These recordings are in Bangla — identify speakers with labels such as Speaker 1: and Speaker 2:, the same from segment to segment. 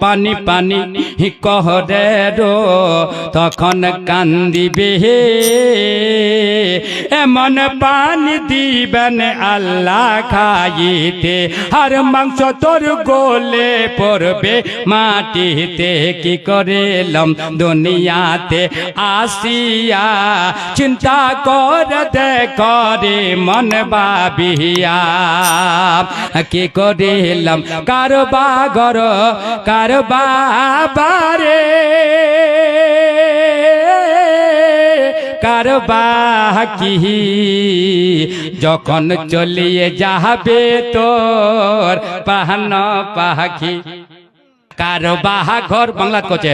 Speaker 1: পানি পানি কহরে দে তখন কান্দিবে। এমন পানি দিবেন আল্লাহ খাইতে। আর মাংস তোর গোলে পড়বে, মাটিতে কি করেলাম দুনিয়াতে আসিয়া। চিন্তা করে করে মন বাবিয়া কি করিলাম? কারবা গর কারবা বারে কারবা কি? যখন চলিয়ে যাবে তোর পাহান পাহি কারও বাহা ঘর বাংলা কোচে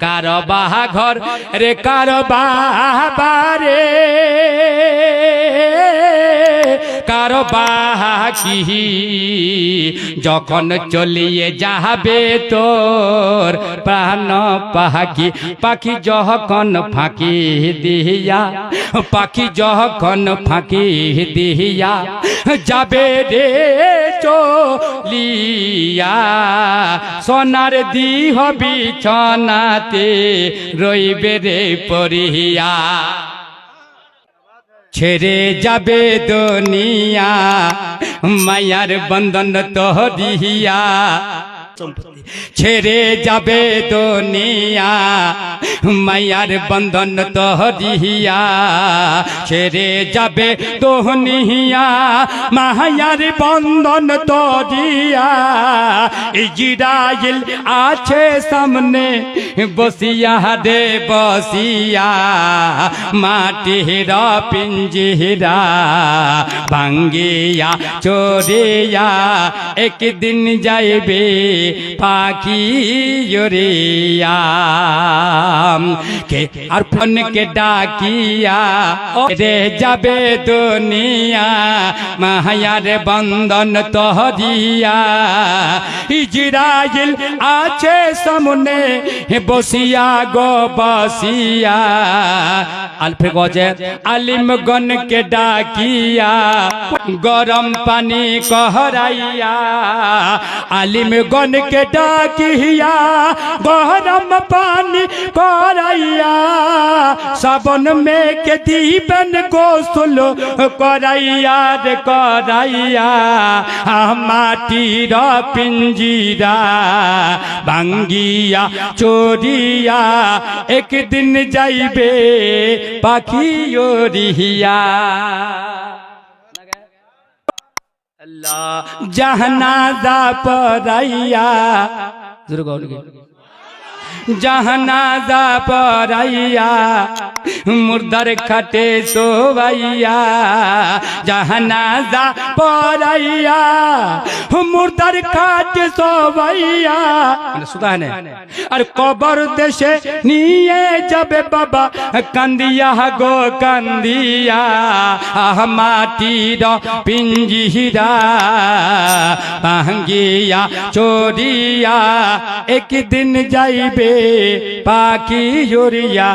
Speaker 1: কারও বাহা ঘর রে কারও বাহারে কারও বাহা যখন চলিয়ে যাবে তোর প্রাণ পাখি পাখি যখন ফাঁকি দিয়া, পাখি যখন ফাঁকি দিয়া যাবে রে চলিয়া। সোনার দিহ বিছনাতে রইবে রে পরিয়া ছেড়ে যাবে দুনিয়া মায়ার বন্ধন তহরিয়া ছেড়ে যাবে দুনিয়া, মায়ার বন্ধন তহরিয়া ছেড়ে যাবে দোহনিয়া মায়ার বন্ধন তরিয়া ইজরাইল আছে সামনে, বসিয়া রে বসিয়া। মাটির পিঞ্জিরা ভাঙ্গিয়া চোরিয়া একদিন যাইবে। পাখি জরিয়া কে আর ফোনকে ডাকিয়া রে যাবে দুনিয়া মায়ার বন্ধন তহরিয়া ইজরাইল আছে সামনে বসিয়া গো বসিয়া। আলফে গজে আলিমগণকে ডাকিয়া, গরম পানি কহরাইয়া। আলিমগণকে ডাকিয়া, গরম পানি করাইয়া, সাবন মেকে দিবেন গোসল করাইয়া রে করাইয়া মাটির পিঞ্জিরা ভাঙ্গিয়া চোরিয়া একদিন যাইবে পাখি ওরিয়া জাহনাজা পরাইয়া। জাহনাজা পরাইয়া, মুর্দার খাটে সোবাইয়া জাহনাজা পরাইয়া, মুর্দার খাটে সোবাইয়া সুদা है আর কবর দেশে নিয়ে যাবে বাবা, কান্দিয়া গো কান্দিয়া। আহ, মাটির পিঞ্জিরা ভাঙ্গিয়া চোরিয়া একদিন যাইবে পাখি জড়িয়া